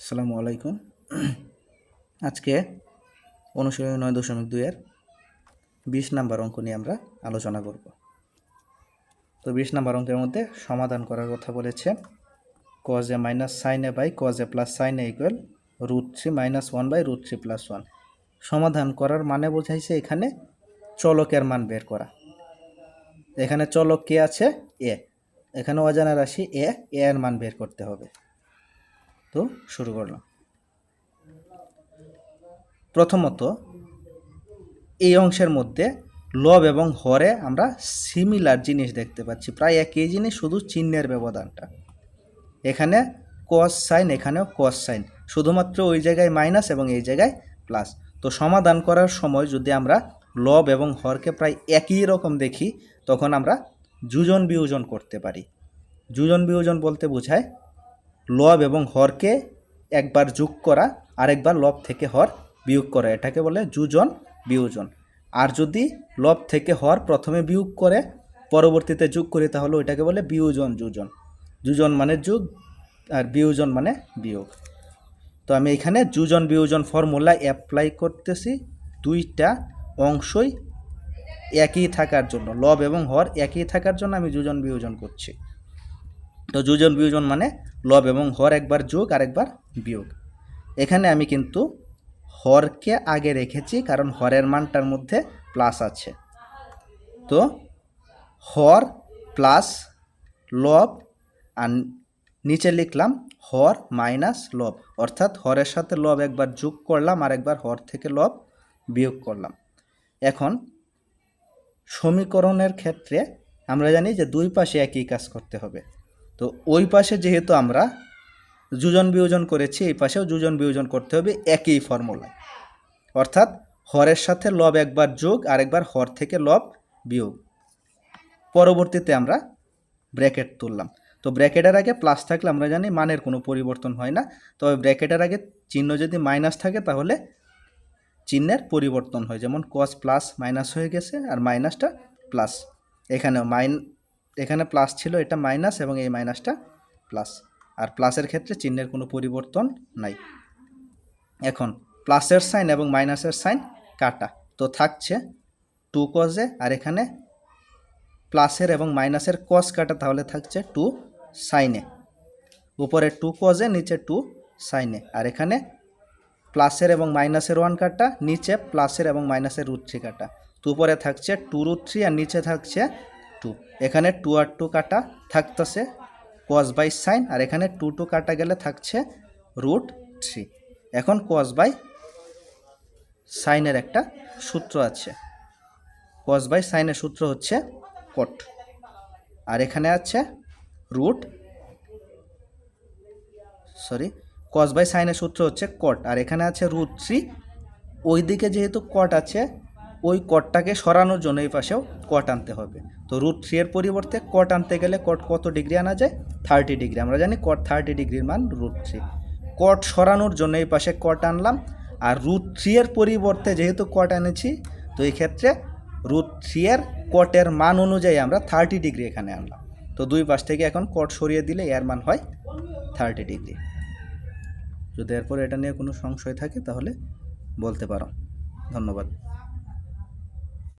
আসসালামু আলাইকুম। আজকে অনুশীলনী নয় দশমিক দুইয়ের বিশ নাম্বার অঙ্ক নিয়ে আমরা আলোচনা করব। তো বিশ নাম্বার অঙ্কের মধ্যে সমাধান করার কথা বলেছে। Cos A minus sine A by cos A plus sine A equal root three minus one by root three plus one সমাধান করার মানে বোঝাইছে এখানে চলকের মান বের করা। এখানে চলক কে আছে? এ এখানে অজানা রাশি এ এ এর মান বের করতে হবে। তো শুরু করলাম। প্রথমত, এই অংশের মধ্যে লব এবং হরে আমরা সিমিলার জিনিস দেখতে পাচ্ছি, প্রায় একই জিনিস, শুধু চিহ্নের ব্যবধানটা। এখানে কস সাইন এখানেও কস সাইন শুধুমাত্র ওই জায়গায় মাইনাস এবং এই জায়গায় প্লাস তো সমাধান করার সময় যদি আমরা লব এবং হরকে প্রায় একই রকম দেখি, তখন আমরা যুজন বিয়োজন করতে পারি। যুজন বিয়োজন বলতে বোঝায় লব এবং হরকে একবার যোগ করা, আরেকবার লব থেকে হর বিয়োগ করা। এটাকে বলে যুজন, বিয়োজন। আর যদি লব থেকে হর প্রথমে বিয়োগ করে, পরবর্তীতে যোগ করি, তাহলে ওইটাকে বলে বিয়োজন, যুজন। যুজন মানে যোগ, আর বিয়োজন মানে বিয়োগ। তো আমি এখানে যুজন, বিয়োজন ফর্মুলা অ্যাপ্লাই করতেছি। দুইটা অংশই একই থাকার জন্য, লব এবং হর একই থাকার জন্য আমি যুজন, বিয়োজন করছি। তো যুজন, বিয়োজন মানে লব এবং হর একবার যোগ আর একবার বিয়োগ। এখানে আমি কিন্তু হরকে আগে রেখেছি, কারণ হরের মানটার মধ্যে প্লাস আছে। তো হর প্লাস লব, আর নিচে লিখলাম হর মাইনাস লব। অর্থাৎ হরের সাথে লব একবার যোগ করলাম আর একবার হর থেকে লব বিয়োগ করলাম। এখন সমীকরণের ক্ষেত্রে আমরা জানি যে দুই পাশে একই কাজ করতে হবে। তো ওই পাশে যেহেতু আমরা যুজন বিয়োজন করেছি, এই পাশেও যুজন বিয়োজন করতে হবে একই ফর্মুলায় অর্থাৎ হরের সাথে লব একবার যোগ আর একবার হর থেকে লব বিয়োগ। পরবর্তীতে আমরা ব্র্যাকেট তুললাম। তো ব্র্যাকেটের আগে প্লাস থাকলে আমরা জানি মানের কোনো পরিবর্তন হয় না। তবে ব্র্যাকেটের আগে চিহ্ন যদি মাইনাস থাকে তাহলে চিহ্নের পরিবর্তন হয়। যেমন কস প্লাস মাইনাস হয়ে গেছে আর মাইনাসটা প্লাস এখানেও মাইন এখানে প্লাস ছিল, এটা মাইনাস এবং এই মাইনাসটা প্লাস আর প্লাসের ক্ষেত্রে চিহ্নের কোনো পরিবর্তন নাই। এখন প্লাসের সাইন এবং মাইনাসের সাইন কাটা। তো থাকছে টু কজে আর এখানে প্লাসের এবং মাইনাসের কস কাটা, তাহলে থাকছে টু সাইনে উপরে টু কজে নিচে টু সাইনে আর এখানে প্লাসের এবং মাইনাসের ওয়ান কাটা, নিচে প্লাসের এবং মাইনাসের রুট থ্রি কাটা। তো উপরে থাকছে টু রুট থ্রি আর নিচে থাকছে টু। এখানে টু আর টু কাটা থাকতেছে কস বাই সাইন আর এখানে টু টু কাটা গেলে থাকছে রুট থ্রি এখন কস বাই সাইনের একটা সূত্র আছে। কস বাই সাইনের সূত্র হচ্ছে কট আর এখানে আছে রুট সরি কস বাই সাইনের সূত্র হচ্ছে কট আর এখানে আছে রুট থ্রি ওই দিকে যেহেতু কট আছে ওই কটটাকে সরানোর জন্য এই পাশেও কট আনতে হবে। তো রুট থ্রি এর পরিবর্তে কট আনতে গেলে কট কত ডিগ্রি আনা যায়? থার্টি ডিগ্রি আমরা জানি কট থার্টি ডিগ্রির মান রুট থ্রি কট সরানোর জন্য এই পাশে কট আনলাম। আর রুট থ্রি এর পরিবর্তে যেহেতু কট এনেছি, তো এই ক্ষেত্রে রুট থ্রি এর কটের মান অনুযায়ী আমরা থার্টি ডিগ্রি এখানে আনলাম। তো দুই পাশ থেকে এখন কট সরিয়ে দিলে এর মান হয় থার্টি ডিগ্রি যদি এরপর এটা নিয়ে কোনো সংশয় থাকে তাহলে বলতে পারো। ধন্যবাদ।